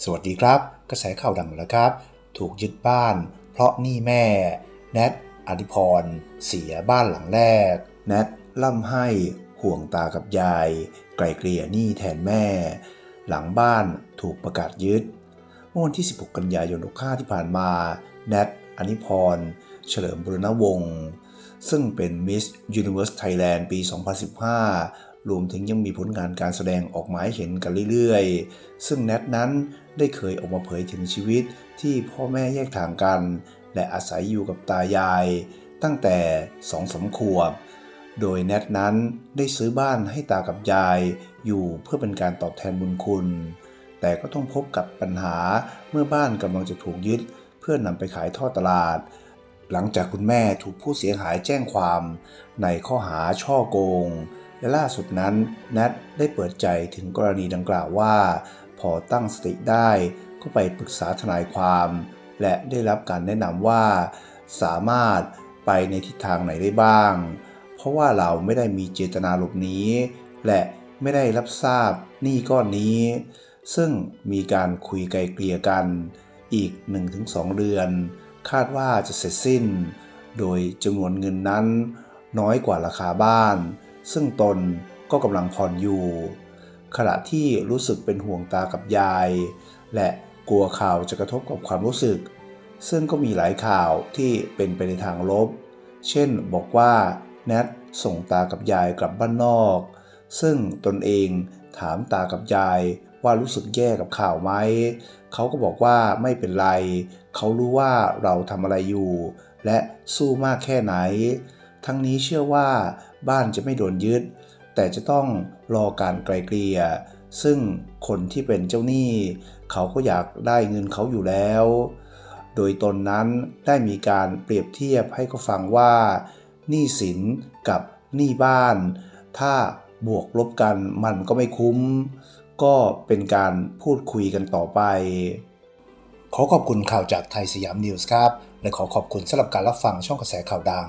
สวัสดีครับ กระแสข่าวดังแล้วครับ ถูกยึดบ้าน เพราะหนี้แม่แนทอดิพร เสียบ้านหลังแรกแนทล่ำให้ห่วงตากับยาย ไกลเกลี่ยหนี้แทนแม่ หลังบ้านถูกประกาศยึดเมื่อวันที่ 16 กันยายน65ที่ผ่านมาแนทอนิพร เฉลิมบุรณวงศ์ซึ่งเป็น Miss Universe Thailand ปี 2015 รวมถึงยังมีผลงานการแสดงออกมาให้เห็นกันเรื่อยๆ ซึ่งแนทนั้นได้เคยออกมาเผยถึงชีวิตที่พ่อแม่แยกทางกัน และอาศัยอยู่กับตายาย ตั้งแต่สองสมขวบ โดยแนทนั้นได้ซื้อบ้านให้ตากับยายอยู่เพื่อเป็นการตอบแทนบุญคุณ แต่ก็ต้องพบกับปัญหาเมื่อบ้านกำลังจะถูกยึด เพื่อนำไปขายทอดตลาดหลังจากคุณแม่ถูกผู้เสียหายแจ้งความในข้อหาช่อโกง และล่าสุดนั้นแนทได้เปิดใจถึงกรณีดังกล่าวว่า พอตั้งสติได้ก็ไปปรึกษาทนายความ และได้รับการแนะนำว่า สามารถไปในทิศทางไหนได้บ้าง เพราะว่าเราไม่ได้มีเจตนาหลบหนีและไม่ได้รับทราบหนี้ก้อนนี้ ซึ่งมีการคุยไกลเกลี่ยกันอีก 1-2 เดือน คาดว่าจะเสร็จสิ้น โดยจำนวนเงินนั้นน้อยกว่าราคาบ้าน ซึ่งตนก็กำลังผ่อนอยู่ ขณะที่รู้สึกเป็นห่วงตากับยาย และกลัวข่าวจะกระทบกับความรู้สึก ซึ่งก็มีหลายข่าวที่เป็นไปในทางลบ เช่นบอกว่าแนทส่งตากับยายกลับบ้านนอก ซึ่งตนเองถามตากับยายว่ารู้สึกแย่กับข่าวไหม เขาก็บอกว่าไม่เป็นไร เขารู้ว่าเราทำอะไรอยู่ และสู้มากแค่ไหน ทั้งนี้เชื่อว่าบ้านจะไม่โดนยึด แต่จะต้องรอการไกลเกลี่ย ซึ่งคนที่เป็นเจ้าหนี้ เขาก็อยากได้เงินเขาอยู่แล้ว โดยตนนั้นได้มีการเปรียบเทียบให้เขาฟังว่าหนี้สินกับหนี้บ้าน ถ้าบวกลบกันมันก็ไม่คุ้ม ก็เป็นการพูดคุยกันต่อไป ขอขอบคุณข่าวจากไทยสยามนิวส์ครับ และขอขอบคุณสำหรับการรับฟังช่องกระแสข่าวดัง